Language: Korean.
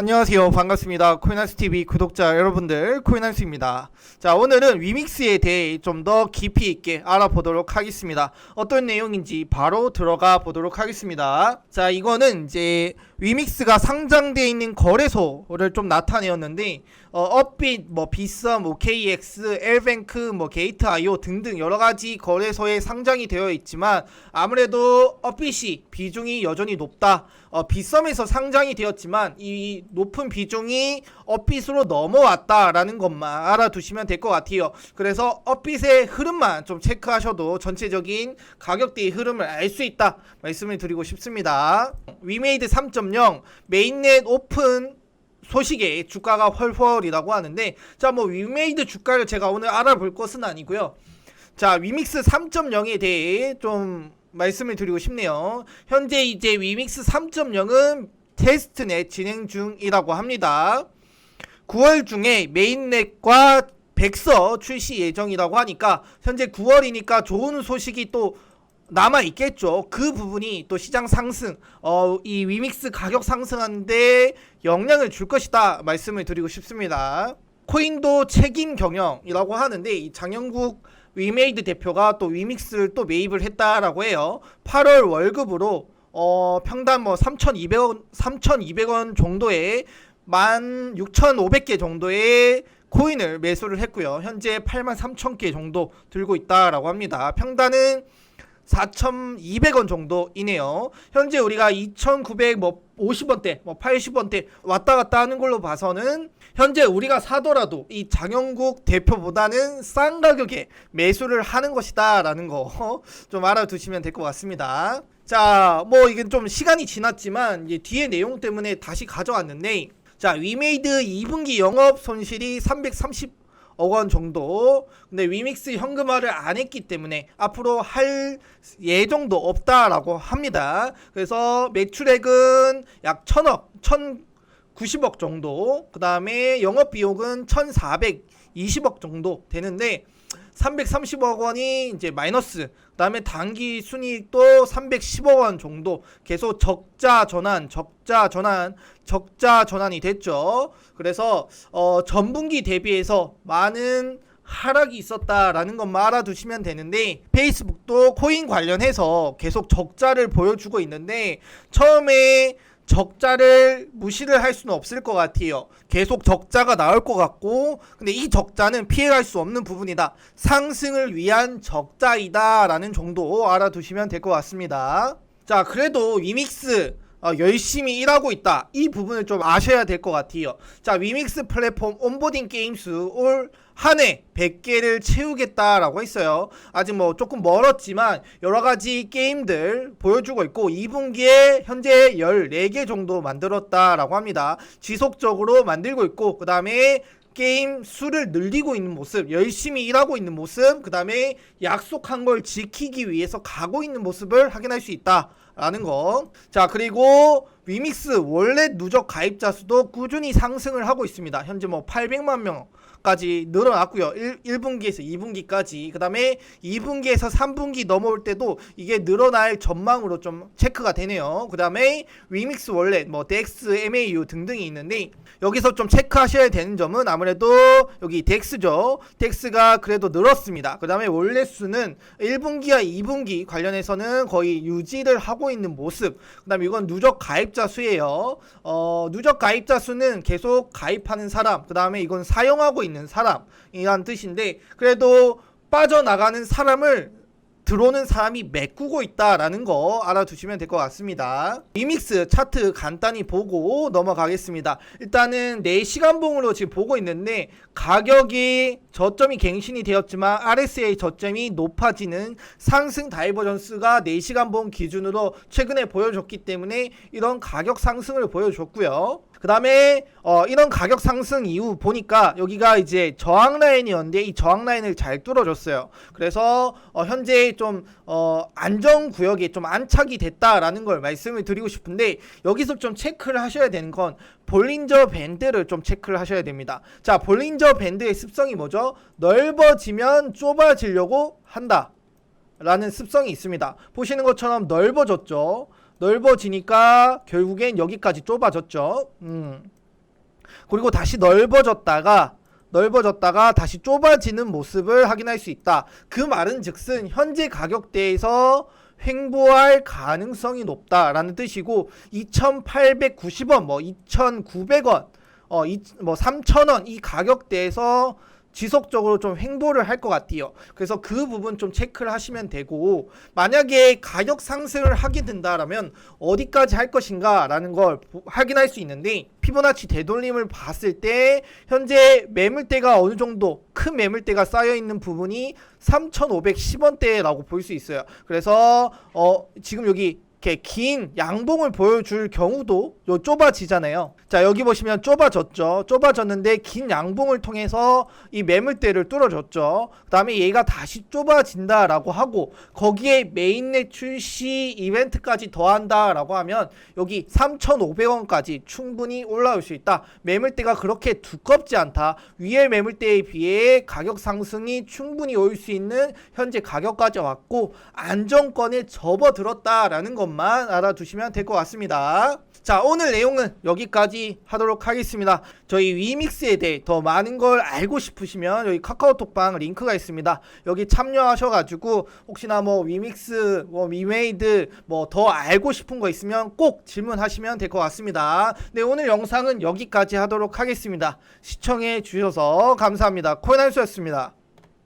안녕하세요. 반갑습니다. 코인한스 TV 구독자 여러분들, 코인한스입니다. 자, 오늘은 위믹스에 대해 좀 더 깊이 있게 알아보도록 하겠습니다. 어떤 내용인지 바로 들어가 보도록 하겠습니다. 자, 이거는 이제 위믹스가 상장되어 있는 거래소를 좀 나타내었는데 어, 업빛, 뭐 비썸, OKX, 엘뱅크, 뭐 게이트.io 등등 여러 가지 거래소에 상장이 되어 있지만 아무래도 업빛이 비중이 여전히 높다. 어, 비썸에서 상장이 되었지만 이 높은 비중이 업빛으로 넘어왔다라는 것만 알아두시면 될 것 같아요. 그래서 업빛의 흐름만 좀 체크하셔도 전체적인 가격대의 흐름을 알 수 있다 말씀을 드리고 싶습니다. 위메이드 3.0 메인넷 오픈 소식에 주가가 헐헐이라고 하는데 자 뭐 위메이드 주가를 제가 오늘 알아볼 것은 아니고요. 자 위믹스 3.0에 대해 좀 말씀을 드리고 싶네요. 현재 이제 위믹스 3.0은 테스트넷 진행 중이라고 합니다. 9월 중에 메인넷과 백서 출시 예정이라고 하니까 현재 9월이니까 좋은 소식이 또 남아 있겠죠. 그 부분이 또 시장 상승, 어, 이 위믹스 가격 상승하는데 영향을 줄 것이다 말씀을 드리고 싶습니다. 코인도 책임 경영이라고 하는데 이 장영국 위메이드 대표가 또 위믹스를 또 매입을 했다라고 해요. 8월 월급으로 어, 평당 뭐 3,200원 3,200원 정도의 16,500개 정도의 코인을 매수를 했고요. 현재 83,000개 정도 들고 있다라고 합니다. 평단은 4,200원 정도이네요. 현재 우리가 2,900뭐 50원대, 뭐 80원대 왔다 갔다 하는 걸로 봐서는 현재 우리가 사더라도 이 장영국 대표보다는 싼 가격에 매수를 하는 것이다라는 거 좀 알아두시면 될 것 같습니다. 자, 뭐 이게 좀 시간이 지났지만 이제 뒤에 내용 때문에 다시 가져왔는데 자, 위메이드 2분기 영업 손실이 330 억 원 정도. 근데 위믹스 현금화를 안 했기 때문에 앞으로 할 예정도 없다라고 합니다. 그래서 매출액은 약 1000억, 1090억 정도. 그 다음에 영업 비용은 1420억 정도 되는데 330억 원이 이제 마이너스. 그다음에 단기 순이익도 310억 원 정도 계속 적자 전환, 적자 전환, 적자 전환이 됐죠. 그래서 어 전분기 대비해서 많은 하락이 있었다라는 것만 알아두시면 되는데 페이스북도 코인 관련해서 계속 적자를 보여주고 있는데 처음에 적자를 무시를 할 수는 없을 것 같아요. 계속 적자가 나올 것 같고, 근데 이 적자는 피해갈 수 없는 부분이다. 상승을 위한 적자이다 라는 정도 알아두시면 될 것 같습니다. 자, 그래도 위믹스 어, 열심히 일하고 있다. 이 부분을 좀 아셔야 될 것 같아요. 자, 위믹스 플랫폼 온보딩 게임 수올 한 해 100개를 채우겠다라고 했어요. 아직 뭐 조금 멀었지만 여러 가지 게임들 보여주고 있고 2분기에 현재 14개 정도 만들었다라고 합니다. 지속적으로 만들고 있고 그다음에 게임 수를 늘리고 있는 모습, 열심히 일하고 있는 모습, 그 다음에 약속한 걸 지키기 위해서 가고 있는 모습을 확인할 수 있다. 라는 거. 자, 그리고 위믹스 원래 누적 가입자 수도 꾸준히 상승을 하고 있습니다. 현재 뭐 800만 명까지 늘어났고요. 1, 1분기에서 2분기까지. 그 다음에 2분기에서 3분기 넘어올 때도 이게 늘어날 전망으로 좀 체크가 되네요. 그 다음에 위믹스 원래 뭐 덱스, MAU 등등이 있는데 여기서 좀 체크하셔야 되는 점은 아무래도 여기 덱스죠. 덱스가 그래도 늘었습니다. 그 다음에 원래 수는 1분기와 2분기 관련해서는 거의 유지를 하고 있는 모습. 그 다음에 이건 누적 가입자 수예요. 어, 누적 가입자 수는 계속 가입하는 사람. 그 다음에 이건 사용하고 있는 사람이란 뜻인데 그래도 빠져나가는 사람을 들어오는 사람이 메꾸고 있다라는 거 알아두시면 될 것 같습니다. 리믹스 차트 간단히 보고 넘어가겠습니다. 일단은 4시간 봉으로 지금 보고 있는데 가격이 저점이 갱신이 되었지만 RSA 저점이 높아지는 상승 다이버전스가 4시간 봉 기준으로 최근에 보여줬기 때문에 이런 가격 상승을 보여줬고요. 그 다음에 어, 이런 가격 상승 이후 보니까 여기가 이제 저항 라인이었는데 이 저항 라인을 잘 뚫어줬어요. 그래서 어, 현재 좀 어, 안정 구역에 좀 안착이 됐다라는 걸 말씀을 드리고 싶은데 여기서 좀 체크를 하셔야 되는 건 볼린저 밴드를 좀 체크를 하셔야 됩니다. 자, 볼린저 밴드의 습성이 뭐죠? 넓어지면 좁아지려고 한다. 라는 습성이 있습니다. 보시는 것처럼 넓어졌죠. 넓어지니까 결국엔 여기까지 좁아졌죠. 음. 그리고 다시 넓어졌다가 넓어졌다가 다시 좁아지는 모습을 확인할 수 있다. 그 말은 즉슨 현재 가격대에서 횡보할 가능성이 높다라는 뜻이고 2,890원, 뭐 2,900원, 어, 이, 뭐 3,000원 이 가격대에서 지속적으로 좀 횡보를 할 것 같아요. 그래서 그 부분 좀 체크를 하시면 되고 만약에 가격 상승을 하게 된다라면 어디까지 할 것인가라는 걸 보- 확인할 수 있는데 피보나치 되돌림을 봤을 때 현재 매물대가 어느 정도 큰 매물대가 쌓여 있는 부분이 3,510원대라고 볼 수 있어요. 그래서 어 지금 여기 이렇게 긴 양봉을 보여줄 경우도 요 좁아지잖아요. 자 여기 보시면 좁아졌죠. 좁아졌는데 긴 양봉을 통해서 이 매물대를 뚫어줬죠. 그 다음에 얘가 다시 좁아진다라고 하고 거기에 메인넷 출시 이벤트까지 더한다라고 하면 여기 3,500원까지 충분히 올라올 수 있다. 매물대가 그렇게 두껍지 않다. 위의 매물대에 비해 가격 상승이 충분히 올 수 있는 현재 가격까지 왔고 안정권에 접어들었다라는 것만 알아두시면 될 것 같습니다. 자 오늘 내용은 여기까지 하도록 하겠습니다. 저희 위믹스에 대해 더 많은 걸 알고 싶으시면 여기 카카오톡방 링크가 있습니다. 여기 참여하셔가지고 혹시나 뭐 위믹스, 뭐 위메이드 뭐 더 알고 싶은 거 있으면 꼭 질문하시면 될 것 같습니다. 네 오늘 영상은 여기까지 하도록 하겠습니다. 시청해 주셔서 감사합니다. 코인한수였습니다.